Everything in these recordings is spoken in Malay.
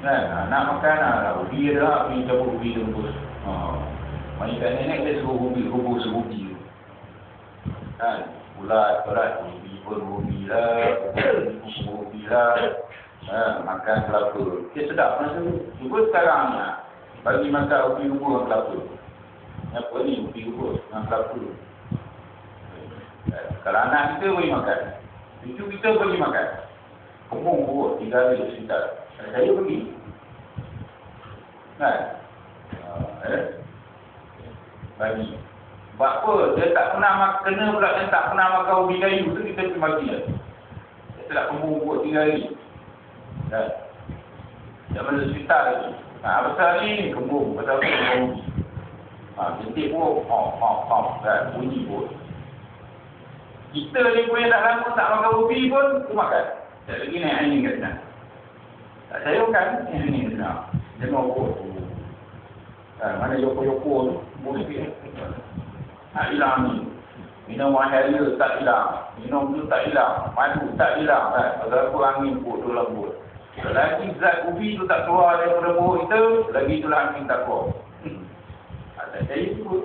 Kan? Ha, nak makan lah. Ubi ada lah. Pergi cabut ubi rebus. Ha. Mari kat nenek dia suruh ubi. Rebus ubi. Kan? Ulat, berat. Ubi pun ubi lah. Ubi lah. Ha, makan kelapa. Dia sedap masa tu. Cuba sekarang ni. Bagi makan ubi rebus dengan kelapa. Apa ni ubi rebus dengan kelapa. Kalau anak kita boleh makan. Cucu kita boleh makan. Buruk tiga hari sekitar. Saya pergi. Kan? Uh, eh? Bagi. Sebab apa? Dia tak pernah makan, kena pula dia tak pernah makan ubi kayu tu kita pergi bagi dia. Dia tak kembung buruk tiga hari. Kan? Dia mana sekitar lagi. Ha, besar ni kembung. Besar tu kembung ubi. Ha, jentik pun, oh, oh, oh, kan? Bunyi pun. Kita ni pun yang dah lama tak makan ubi pun, tu makan. Tak lagi naik angin kat sana. Saya naik angin kat sana. Jangan ukur. Ha, mana yoko-yoko tu, boleh pergi. Tak hilang ni. Minum wahai tak hilang. Minum tu tak hilang. Madu tak hilang. Kan? Kalau aku angin pun tu lembut. Lagi zat ubi tu tak keluar daripada mulut kita, lagi tu lah angin tak keluar. Hmm. Tak saya tu pun.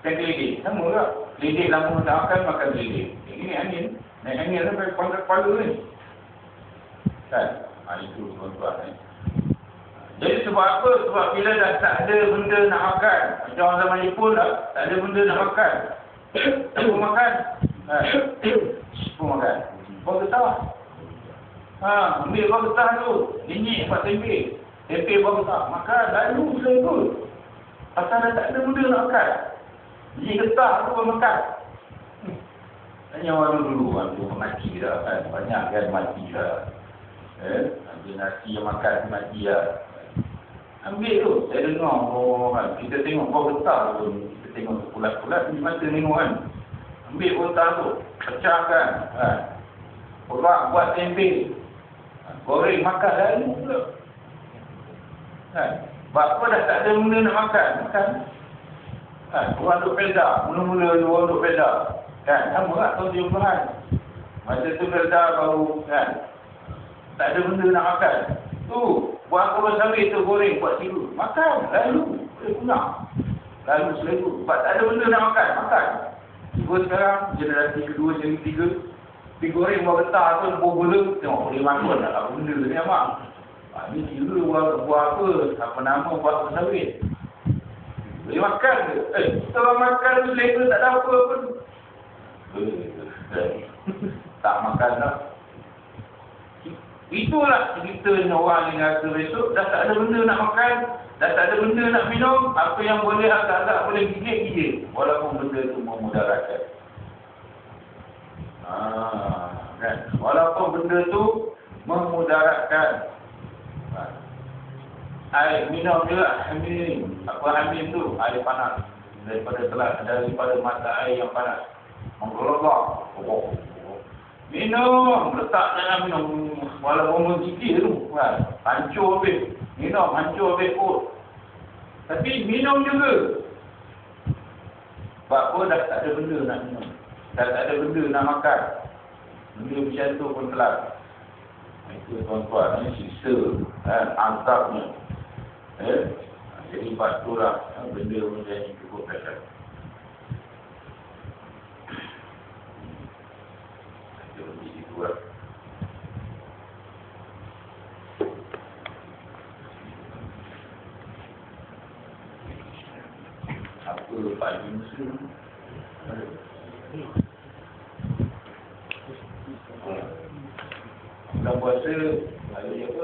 Macam geledek. Sama tak? Geledek lama tak makan, makan geledek. Ini angin. Naik angin sampai pangkat kepala ni. Kan? Ha, itu tuan-tuan. Eh. Jadi sebab apa? Sebab bila dah tak ada benda nak makan. Macam orang zaman Jepun dah. Tak ada benda nak makan. Apa makan? Ha. Apa makan? Buat getah. Ha, ambil buat getah tu. Ninyik buat tempe. Tempe buat getah. Makan. Lalu selain tu. Pasal dah tak ada benda nak makan. Biji getah tu pun makan. Tanya orang dulu, orang dulu mati dah kan. Banyak kan mati dah. Eh, ambil nasi yang makan mati dah. Ambil tu, saya dengar oh, kan. Kita tengok bau getah tu. Kita tengok pulat-pulat di mata tengok kan. Ambil getah tu, pecahkan. Kan. Perak buat tempe. Goreng makan lalu pula. Kan. Sebab apa dah tak ada benda nak makan. Makan. Kan, orang duk pelda, mula-mula orang duk pelda. Kan, sama tak tahun 70-an. Masa tu pelda baru, kan. Tak ada benda nak makan. Tu, buat apa sawit tu goreng, buat tiru. Makan, lalu. Boleh punah. Lalu selalu. Sebab tak ada benda nak makan, makan. Cuba sekarang, generasi kedua, generasi ketiga. Pergi goreng buah getah tu, buah gula. Tengok, boleh makan tak apa benda ni, abang. Ha, ni tiru buah, buah apa, apa nama buah apa sawit. Boleh makan ke? Eh, kalau makan tu selera tak ada apa pun. Eh, tak makan dah. Itulah ceritanya orang yang rasa besok dah tak ada benda nak makan, dah tak ada benda nak minum, apa yang boleh agak-agak boleh gigit-gigit. Walaupun benda tu memudaratkan. Ah, kan? Walaupun benda tu memudaratkan. Air minum juga hamil Apa hamil tu? Air panas. Daripada telat, daripada mata air yang panas. Menggelobak. Oh, oh. Minum. Letak jangan minum. Walaupun menggigil tu. Kan? Hancur habis. Minum. Hancur habis pun. Tapi minum juga. Sebab apa dah tak ada benda nak minum. Dah tak ada benda nak makan. Benda macam tu pun telat. Itu tuan-tuan. Ini siksa. Kan? Azabnya. Eh? Jadi patulah benda benda yang cukup dahsyat. Jadi itu lah. Apa pagi? Bukan puasa, ada apa?